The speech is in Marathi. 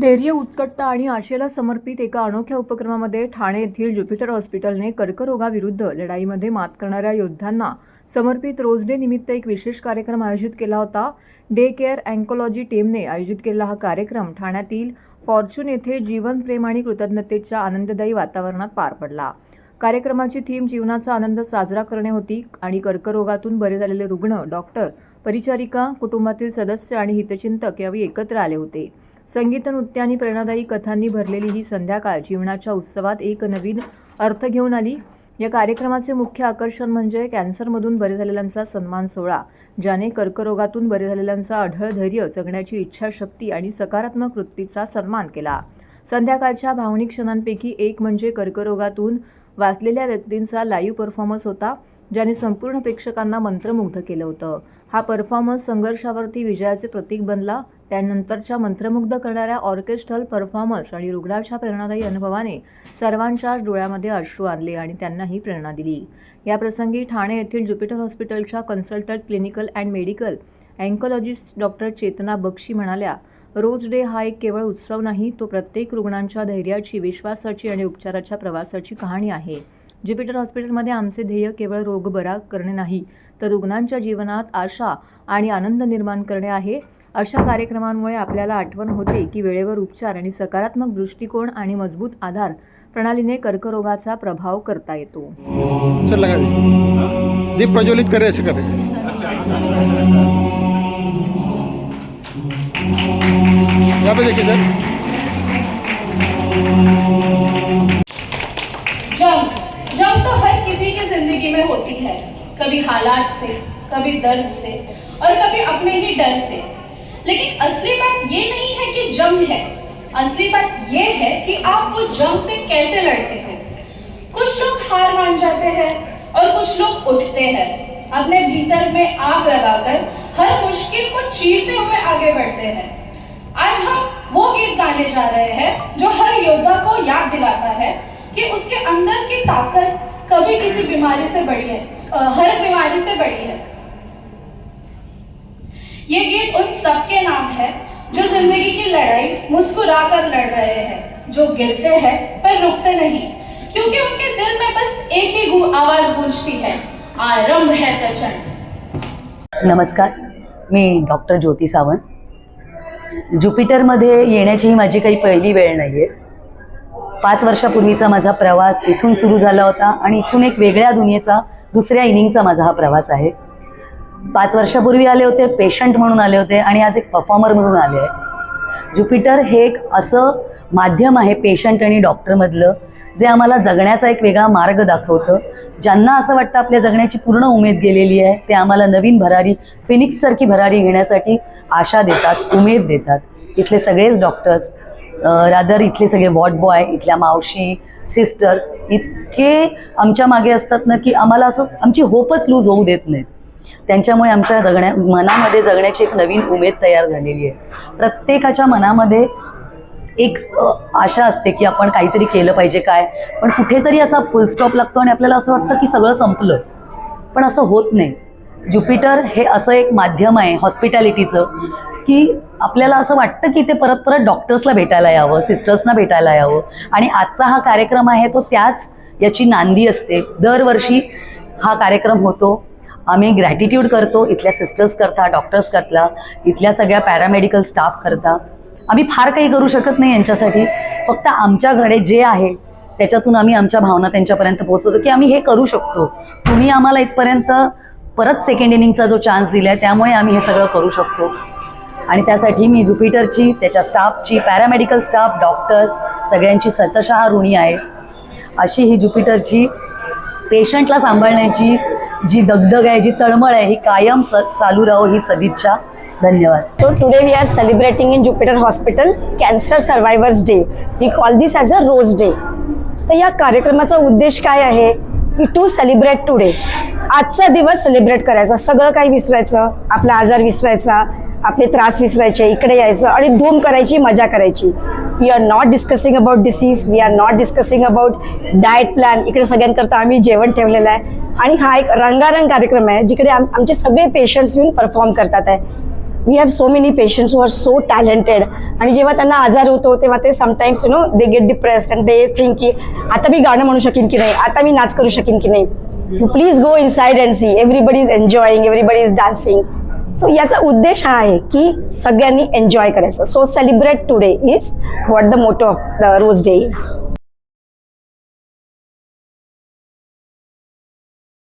धैर्य उत्कटता आणि आशेला समर्पित एका अनोख्या उपक्रमामध्ये ठाणे येथील ज्युपिटर हॉस्पिटलने कर्करोगाविरुद्ध लढाईमध्ये मात करणाऱ्या योद्ध्यांना समर्पित रोज डे निमित्त एक विशेष कार्यक्रम आयोजित केला होता. डे केअर अँकोलॉजी टीमने आयोजित केलेला हा कार्यक्रम ठाण्यातील फॉर्च्यून येथे जीवन प्रेम आणि कृतज्ञतेच्या आनंददायी वातावरणात पार पडला. कार्यक्रमाची थीम जीवनाचा आनंद साजरा करणे होती आणि कर्करोगातून बरे झालेले रुग्ण डॉक्टर परिचारिका कुटुंबातील सदस्य आणि हितचिंतक यावेळी एकत्र आले होते. संगीत नृत्य आणि प्रेरणादायी कथांनी भरलेली ही संध्याकाळ जीवनाच्या उत्सवात एक नवीन अर्थ घेऊन आली. या कार्यक्रमाचे मुख्य आकर्षण म्हणजे कॅन्सरमधून बरे झालेल्यांचा सन्मान सोहळा ज्याने कर्करोगातून बरे झालेल्यांचा अढळ धैर्य जगण्याची इच्छाशक्ती आणि सकारात्मक वृत्तीचा सन्मान केला. संध्याकाळच्या भावनिक क्षणांपैकी एक म्हणजे कर्करोगातून वाचलेल्या व्यक्तींचा लाईव्ह परफॉर्मन्स होता ज्याने संपूर्ण प्रेक्षकांना मंत्रमुग्ध केलं होतं. हा परफॉर्मन्स संघर्षावरती विजयाचे प्रतीक बनला. त्यानंतरच्या मंत्रमुग्ध करणाऱ्या ऑर्केस्ट्रल परफॉर्मन्स आणि रुग्णाच्या प्रेरणादायी अनुभवाने सर्वांच्या डोळ्यामध्ये अश्रू आणले आणि त्यांनाही प्रेरणा दिली. या प्रसंगी ठाणे येथील ज्युपिटर हॉस्पिटलच्या consultant clinical and medical oncologist doctor Chetana Bakshi म्हणाल्या रोज डे हा एक केवळ उत्सव नाही तो प्रत्येक रुग्णांच्या धैर्याची विश्वासाची आणि उपचाराच्या प्रवासाची कहाणी आहे. ज्युपिटर हॉस्पिटलमध्ये आमचे ध्येय केवळ रोग बरा करणे नाही तर रुग्णांच्या जीवनात आशा आणि आनंद निर्माण करणे आहे अशा कार्यक्रमांमुळे आपल्याला आठवण होते की वेळेवर उपचार आणि सकारात्मक दृष्टिकोन आणि मजबूत आधार प्रणालीने कर्करोगाचा प्रभाव करता येतो. सर लगा दीजिए दीप प्रज्वलित करें ऐसे करें. यहाँ पे देखिए सर. जंग जंग तो हर किसी की जिंदगी में होती है। कभी हालात से कभी दर्द से और कभी अपने ही डर से। लेकिन असली बात ये नहीं है कि जंग है। असली बात ये है कि आप वो जंग से कैसे लड़ते हैं। कुछ लोग हार मान जाते हैं और कुछ लोग उठते हैं। अपने भीतर में आग लगाकर हर मुश्किल को चीरते हुए आगे बढ़ते हैं। आज हम वो गीत गाने जा रहे हैं जो हर योद्धा को याद दिलाता है कि उसके अंदर की ताकत कभी किसी बीमारी से बड़ी है हर बीमारी से बड़ी है। ये गीत उन सबके नाम है जो जिंदगी की लड़ाई मुस्कुरा कर लड़ रहे हैं जो गिरते हैं पर रुकते नहीं क्योंकि उनके दिल में बस एक ही गू- आवाज गूंजती है आरंभ है प्रचंड। नमस्कार मी डॉक्टर ज्योती सावंत. ज्युपिटरमध्ये येण्याची ही माझी काही पहिली वेळ नाही आहे पाच वर्षापूर्वीचा माझा प्रवास इथून सुरू झाला होता आणि इथून एक वेगळ्या दुनियेचा दुसऱ्या इनिंगचा माझा हा प्रवास आहे. पाच वर्षापूर्वी आले होते पेशंट म्हणून आले होते आणि आज एक परफॉर्मर म्हणून आले आहे. ज्युपिटर हे एक असं माध्यम आहे पेशंट आणि डॉक्टरमधलं जे आम्हाला जगण्याचा एक वेगळा मार्ग दाखवतं. ज्यांना असं वाटतं आपल्या जगण्याची पूर्ण उमेद गेलेली आहे ते आम्हाला नवीन भरारी फिनिक्ससारखी भरारी घेण्यासाठी आशा देतात उमेद देतात. इथले सगळेच डॉक्टर्स रादर इथले सगळे वॉर्ड बॉय इथल्या मावशी सिस्टर्स इतके आमच्या मागे असतात ना की आम्हाला असं आमची होपच लूज होऊ देत नाहीत. त्यांच्यामुळे आमच्या जगण्या मनामध्ये जगण्याची एक नवीन उमेद तयार झालेली आहे. प्रत्येकाच्या मनामध्ये एक आशा असते की आपण काहीतरी केलं पाहिजे काय पण कुठेतरी असा फुल स्टॉप लागतो आणि आपल्याला असं वाटतं की सगळं संपलं. पण असं होत नाही. ज्युपिटर हे असं एक माध्यम आहे हॉस्पिटॅलिटीचं की आपल्याला असं वाटतं की ते परत परत डॉक्टर्सला भेटायला यावं सिस्टर्सना भेटायला यावं. आणि आजचा हा कार्यक्रम आहे तो त्याच याची नांदी असते. दरवर्षी हा कार्यक्रम होतो. आम्ही ग्रॅटिट्यूड करतो इथल्या सिस्टर्स करता डॉक्टर्स करता इथल्या सगळ्या पॅरामेडिकल स्टाफ करता. आम्ही फार काही करू शकत नाही यांच्यासाठी. फक्त आमच्याकडे जे आहे त्याच्यातून आम्ही आमच्या भावना त्यांच्यापर्यंत पोहोचवतो की आम्ही हे करू शकतो. तुम्ही आम्हाला इथपर्यंत परत सेकंड इनिंगचा जो चान्स दिला आहे त्यामुळे आम्ही हे सगळं करू शकतो. आणि त्यासाठी मी ज्युपिटरची त्याच्या स्टाफची पॅरामेडिकल स्टाफ डॉक्टर्स सगळ्यांची सतशः ऋणी आहे अशी ही ज्युपिटरची पेशंटला सांभाळण्याची जी दगदग आहे जी तळमळ आहे ही कायम चालू राहो ही सदिच्छा. धन्यवाद. So today we are celebrating in Jupiter hospital cancer Survivors day we call this as a rose day तर या कार्यक्रमाचा उद्देश काय आहे? की टू सेलिब्रेट टुडे आजचा दिवस सेलिब्रेट करायचा. सगळं काही विसरायचं आपला आजार विसरायचा आपले त्रास विसरायचे इकडे यायचं आणि धूम करायची मजा करायची. We are not discussing about disease we are not discussing about diet plan इकडे सगळ्यांकरता आम्ही जेवण ठेवलेलं आहे. आणि हा एक रंगारंग कार्यक्रम आहे जिकडे आम आमचे सगळे पेशंट्स येऊन परफॉर्म करतात आहे. We have so many patients who are so talented आणि जेव्हा त्यांना आजार होतो तेव्हा ते sometimes you know they get depressed and they think की आता मी गाणं म्हणू शकेन की नाही आता मी नाच करू शकेन की नाही. Please go inside and see everybody is enjoying everybody is dancing so याचा उद्देश हा आहे की सगळ्यांनी एन्जॉय करायचं. So celebrate today is what the motto of the rose day is